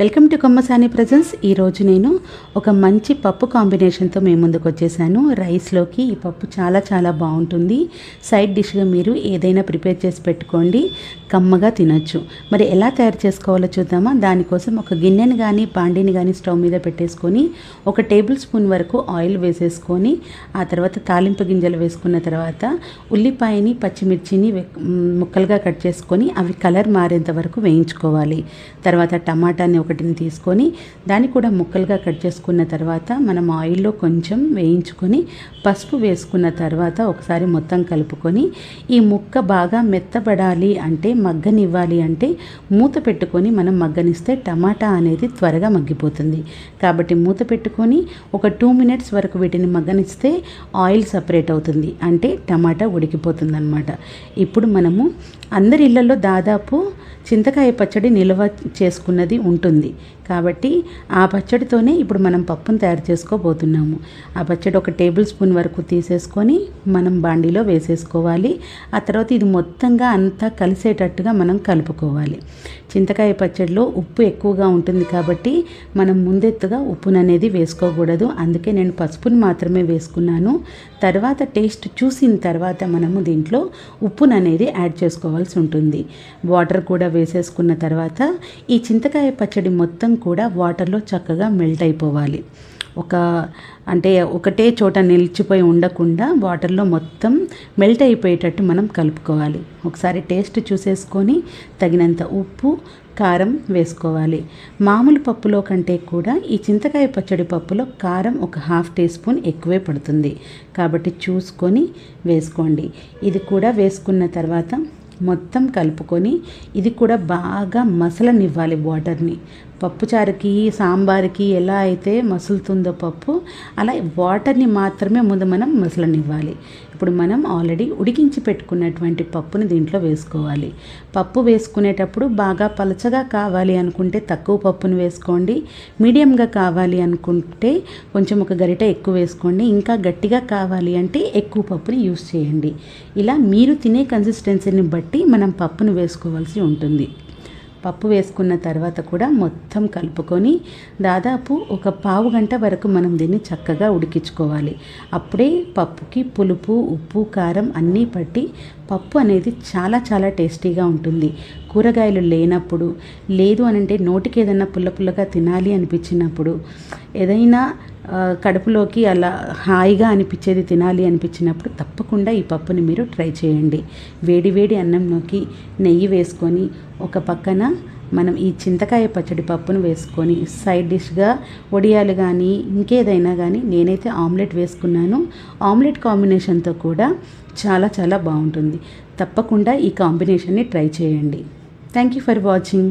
Welcome to Kommasani presence. ఈరోజు నేను ఒక మంచి పప్పు కాంబినేషన్తో మేము ముందుకు వచ్చేసాను. రైస్లోకి ఈ పప్పు చాలా చాలా బాగుంటుంది. సైడ్ డిష్గా మీరు ఏదైనా ప్రిపేర్ చేసి పెట్టుకోండి. కమ్మగా తినొచ్చు. మరి ఎలా తయారు చేసుకోవాలో చూద్దామా? దానికోసం ఒక గిన్నెని కానీ పాండిని కానీ స్టవ్ మీద పెట్టేసుకొని ఒక టేబుల్ స్పూన్ వరకు ఆయిల్ వేసేసుకొని ఆ తర్వాత తాలింపు గింజలు వేసుకున్న తర్వాత ఉల్లిపాయని పచ్చిమిర్చిని ముక్కలుగా కట్ చేసుకొని అవి కలర్ మారేంత వరకు వేయించుకోవాలి. తర్వాత టమాటాని ఒక ఒకటిని తీసుకొని దాన్ని కూడా ముక్కలుగా కట్ చేసుకున్న తర్వాత మనం ఆయిల్లో కొంచెం వేయించుకొని పసుపు వేసుకున్న తర్వాత ఒకసారి మొత్తం కలుపుకొని ఈ ముక్క బాగా మెత్తబడాలి అంటే మగ్గనివ్వాలి అంటే మూత పెట్టుకొని మనం మగ్గనిస్తే టమాటా అనేది త్వరగా మగ్గిపోతుంది. కాబట్టి మూత పెట్టుకొని ఒక టూ మినిట్స్ వరకు వీటిని మగ్గనిస్తే ఆయిల్ సపరేట్ అవుతుంది. అంటే టమాటా ఉడికిపోతుంది అనమాట ఇప్పుడు మనము అందరి ఇళ్ళలో దాదాపు చింతకాయ పచ్చడి నిల్వ చేసుకున్నది ఉంటుంది. కాబట్టి ఆ పచ్చడితోనే ఇప్పుడు మనం పప్పును తయారు చేసుకోబోతున్నాము. ఆ పచ్చడి ఒక టేబుల్ స్పూన్ వరకు తీసేసుకొని మనం బాండీలో వేసేసుకోవాలి. ఆ తర్వాత ఇది మొత్తంగా అంతా కలిసేటట్టుగా మనం కలుపుకోవాలి. చింతకాయ పచ్చడిలో ఉప్పు ఎక్కువగా ఉంటుంది కాబట్టి మనం ముందెత్తుగా ఉప్పును అనేది వేసుకోకూడదు. అందుకే నేను పసుపుని మాత్రమే వేసుకున్నాను. తర్వాత టేస్ట్ చూసిన తర్వాత మనము దీంట్లో ఉప్పును అనేది యాడ్ చేసుకోవాల్సి ఉంటుంది. వాటర్ కూడా వేసేసుకున్న తర్వాత ఈ చింతకాయ పచ్చడి మొత్తం కూడా వాటర్లో చక్కగా మెల్ట్ అయిపోవాలి. ఒక అంటే ఒకటే చోట నిలిచిపోయి ఉండకుండా వాటర్లో మొత్తం మెల్ట్ అయిపోయేటట్టు మనం కలుపుకోవాలి. ఒకసారి టేస్ట్ చూసేసుకొని తగినంత ఉప్పు కారం వేసుకోవాలి. మామూలు పప్పులో కంటే కూడా ఈ చింతకాయ పచ్చడి పప్పులో కారం ఒక హాఫ్ టీ స్పూన్ ఎక్కువే పడుతుంది. కాబట్టి చూసుకొని వేసుకోండి. ఇది కూడా వేసుకున్న తర్వాత మొత్తం కలుపుకొని ఇది కూడా బాగా మసలనివ్వాలి వాటర్ని. పప్పుచారుకి సాంబార్కి ఎలా అయితే మసులుతుందో పప్పు అలా వాటర్ని మాత్రమే ముందు మనం మసలనివ్వాలి. ఇప్పుడు మనం ఆల్రెడీ ఉడికించి పెట్టుకున్నటువంటి పప్పుని దీంట్లో వేసుకోవాలి. పప్పు వేసుకునేటప్పుడు బాగా పలచగా కావాలి అనుకుంటే తక్కువ పప్పును వేసుకోండి. మీడియంగా కావాలి అనుకుంటే కొంచెం ఒక గరిట ఎక్కువ వేసుకోండి. ఇంకా గట్టిగా కావాలి అంటే ఎక్కువ పప్పుని యూస్ చేయండి. ఇలా మీరు తినే కన్సిస్టెన్సీని బట్టి మనం పప్పును వేసుకోవాల్సి ఉంటుంది. పప్పు వేసుకున్న తర్వాత కూడా మొత్తం కలుపుకొని దాదాపు ఒక పావు గంట వరకు మనం దీన్ని చక్కగా ఉడికించుకోవాలి. అప్పుడే పప్పుకి పులుపు ఉప్పు కారం అన్నీ పట్టి పప్పు అనేది చాలా చాలా టేస్టీగా ఉంటుంది. కూరగాయలు లేనప్పుడు లేదు అని అంటే నోటికి ఏదైనా పుల్ల పుల్లగా తినాలి అనిపించినప్పుడు ఏదైనా కడుపులోకి అలా హాయిగా అనిపించేది తినాలి అనిపించినప్పుడు తప్పకుండా ఈ పప్పుని మీరు ట్రై చేయండి. వేడి వేడి అన్నంలోకి నెయ్యి వేసుకొని ఒక పక్కన మనం ఈ చింతకాయ పచ్చడి పప్పును వేసుకొని సైడ్ డిష్గా వడియాలు కానీ ఇంకేదైనా కానీ నేనైతే ఆమ్లెట్ వేసుకున్నాను. ఆమ్లెట్ కాంబినేషన్తో కూడా చాలా చాలా బాగుంటుంది. తప్పకుండా ఈ కాంబినేషన్ని ట్రై చేయండి. Thank you for watching.